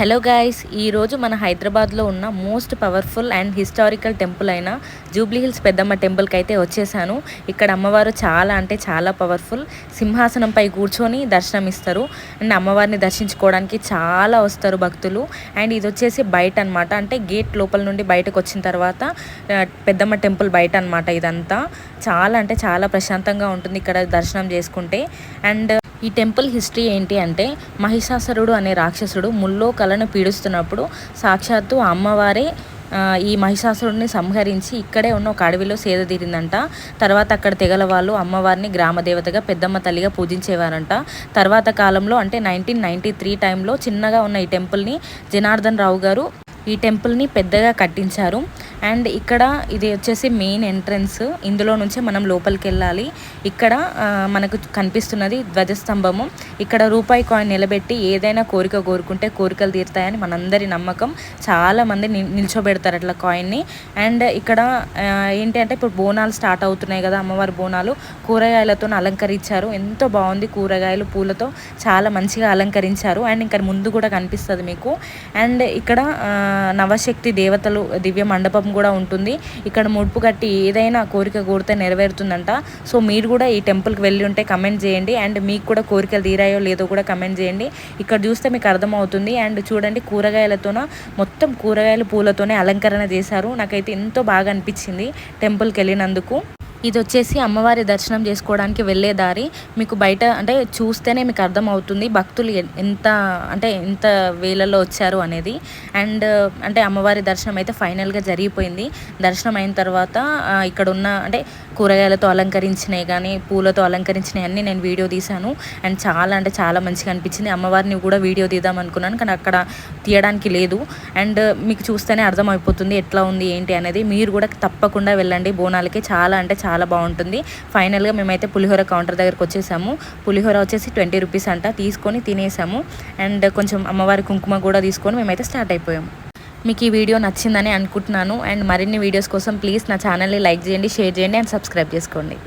Hello guys ఈరోజు మన హైదరాబాద్లో ఉన్న most powerful and historical temple అయిన జూబ్లీ హిల్స్ పెద్దమ్మ టెంపుల్కి అయితే వచ్చేసాను. ఇక్కడ అమ్మవారు చాలా అంటే చాలా పవర్ఫుల్. సింహాసనంపై కూర్చొని దర్శనం ఇస్తారు అండ్ అమ్మవారిని దర్శించుకోవడానికి చాలా వస్తారు భక్తులు. అండ్ ఇది వచ్చేసి బయట అనమాట అంటే గేట్ లోపల నుండి బయటకు వచ్చిన తర్వాత పెద్దమ్మ టెంపుల్ బయట అనమాట ఇదంతా. చాలా అంటే చాలా ప్రశాంతంగా ఉంటుంది ఇక్కడ దర్శనం చేసుకుంటే. అండ్ ఈ టెంపుల్ హిస్టరీ ఏంటి అంటే మహిషాసురుడు అనే రాక్షసుడు ముల్లో కళను పీడిస్తున్నప్పుడు సాక్షాత్తు అమ్మవారే ఈ మహిషాసురుడిని సంహరించి ఇక్కడే ఉన్న ఒక అడవిలో సేద తీరిందంట. తర్వాత అక్కడ తెగల వాళ్ళు అమ్మవారిని గ్రామదేవతగా పెద్దమ్మ తల్లిగా పూజించేవారంట. తర్వాత కాలంలో అంటే నైన్టీన్ నైంటీ త్రీ టైంలో చిన్నగా ఉన్న ఈ టెంపుల్ని జనార్దన్ రావు గారు ఈ టెంపుల్ని పెద్దగా కట్టించారు. అండ్ ఇక్కడ ఇది వచ్చేసి మెయిన్ ఎంట్రన్స్. ఇందులో నుంచే మనం లోపలికి వెళ్ళాలి. ఇక్కడ మనకు కనిపిస్తున్నది ధ్వజస్తంభము ఇక్కడ రూపాయి కాయిన్ నిలబెట్టి ఏదైనా కోరిక కోరుకుంటే కోరికలు తీరుతాయని మనందరి నమ్మకం. చాలా మంది నిల్- నిల్చోబెడతారు అట్లా కాయిన్ని. అండ్ ఇక్కడ ఏంటి అంటే ఇప్పుడు బోనాలు స్టార్ట్ అవుతున్నాయి కదా అమ్మవారి బోనాలు. కూరగాయలతో అలంకరించారు. ఎంతో బాగుంది కూరగాయలు పూలతో. చాలా మంచిగా అలంకరించారు. అండ్ ఇంకా ముందు కూడా కనిపిస్తుంది మీకు. అండ్ ఇక్కడ నవశక్తి దేవతలు దివ్య మండపం కూడా ఉంటుంది. ఇక్కడ ముడుపు కట్టి ఏదైనా కోరిక కోరితే నెరవేరుతుందంట. సో మీరు కూడా ఈ టెంపుల్కి వెళ్ళి ఉంటే కమెంట్ చేయండి. అండ్ మీకు కూడా కోరికలు తీరాయో లేదో కూడా కమెంట్ చేయండి. ఇక్కడ చూస్తే మీకు అర్థమవుతుంది. అండ్ చూడండి కూరగాయలతోన మొత్తం కూరగాయలు పూలతోనే అలంకరణ చేశారు. నాకైతే ఎంతో బాగా అనిపించింది టెంపుల్కి వెళ్ళినందుకు. ఇది వచ్చేసి అమ్మవారి దర్శనం చేసుకోవడానికి వెళ్ళే దారి. మీకు బయట అంటే చూస్తేనే మీకు అర్థమవుతుంది భక్తులు ఎంత అంటే ఎంత వేలలో వచ్చారు అనేది. అండ్ అంటే అమ్మవారి దర్శనం అయితే ఫైనల్గా జరిగిపోయింది. దర్శనం అయిన తర్వాత ఇక్కడ ఉన్న అంటే కూరగాయలతో అలంకరించినవి కానీ పూలతో అలంకరించినవి అన్నీ నేను వీడియో తీశాను. అండ్ చాలా అంటే చాలా మంచిగా అనిపించింది. అమ్మవారిని కూడా వీడియో తీద్దాం అనుకున్నాను కానీ అక్కడ తీయడానికి లేదు. అండ్ మీకు చూస్తేనే అర్థమైపోతుంది ఎట్లా ఉంది ఏంటి అనేది. మీరు కూడా తప్పకుండా వెళ్ళండి. బోనాలకి చాలా అంటే చాలా చాలా బాగుంటుంది. ఫైనల్గా మేమైతే పులిహోర కౌంటర్ దగ్గరకు వచ్చేసాము. పులిహోర వచ్చేసి ట్వంటీ రూపీస్ అంట. తీసుకొని తినేసాము. అండ్ కొంచెం అమ్మవారి కుంకుమ కూడా తీసుకొని మేమైతే స్టార్ట్ అయిపోయాము. మీకు ఈ వీడియో నచ్చిందని అనుకుంటున్నాను. అండ్ మరిన్ని వీడియోస్ కోసం ప్లీజ్ నా ఛానల్ని లైక్ చేయండి షేర్ చేయండి అండ్ సబ్స్క్రైబ్ చేసుకోండి.